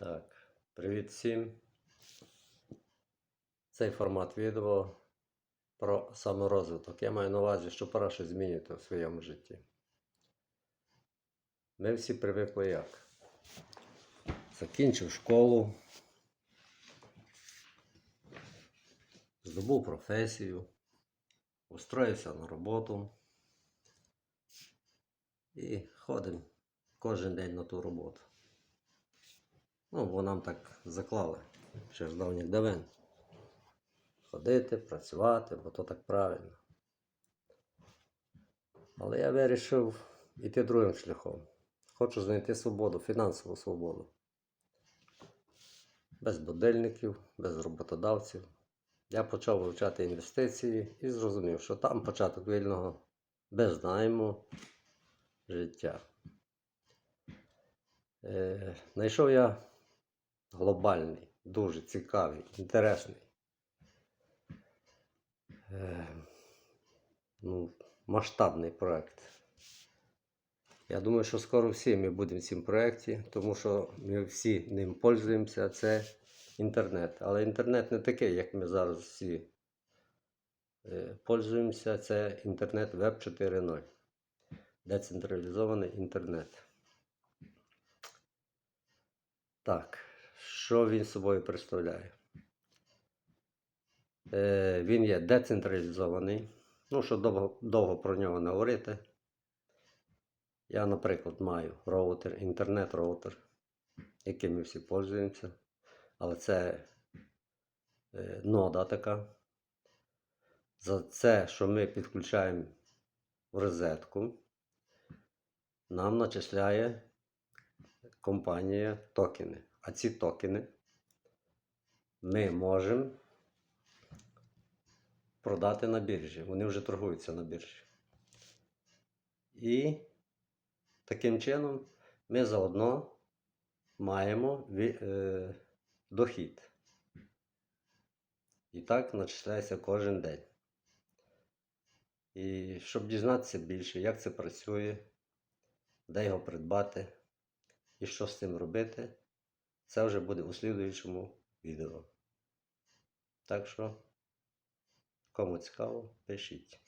Так, привіт всім. Цей формат відео про саморозвиток. Я маю на увазі, що пора щось змінювати в своєму житті. Ми всі привикли як? Закінчив школу, здобув професію, устроївся на роботу і ходимо кожен день на ту роботу. Ну, бо нам так заклали ще з давніх давен. Ходити, працювати, бо то так правильно. Але я вирішив йти другим шляхом. Хочу знайти свободу, фінансову свободу. Без будильників, без роботодавців. Я почав вивчати інвестиції і зрозумів, що там початок вільного без найму життя. Е, знайшов я глобальний, дуже цікавий, інтересний. Е, ну, масштабний проект. Я думаю, що скоро всі ми будемо в цьому проєкті, тому що ми всі ним пользуємося. Це інтернет. Але інтернет не такий, як ми зараз всі е, пользуємося. Це інтернет Web 4.0. Децентралізований інтернет. Так, що він собою представляє? Е, він є децентралізований. Ну, що довго, довго про нього не говорити. Я, наприклад, маю роутер, інтернет-роутер, яким ми всі пользуємося. Але це е, нода така. За це, що ми підключаємо в розетку, нам начисляє компанія токени. А ці токени ми можемо продати на біржі. Вони вже торгуються на біржі. І таким чином ми заодно маємо е, дохід. І так начисляється кожен день. І щоб дізнатися більше, як це працює, де його придбати і що з цим робити, це вже буде у слідуючому відео. Так що, кому цікаво, пишіть.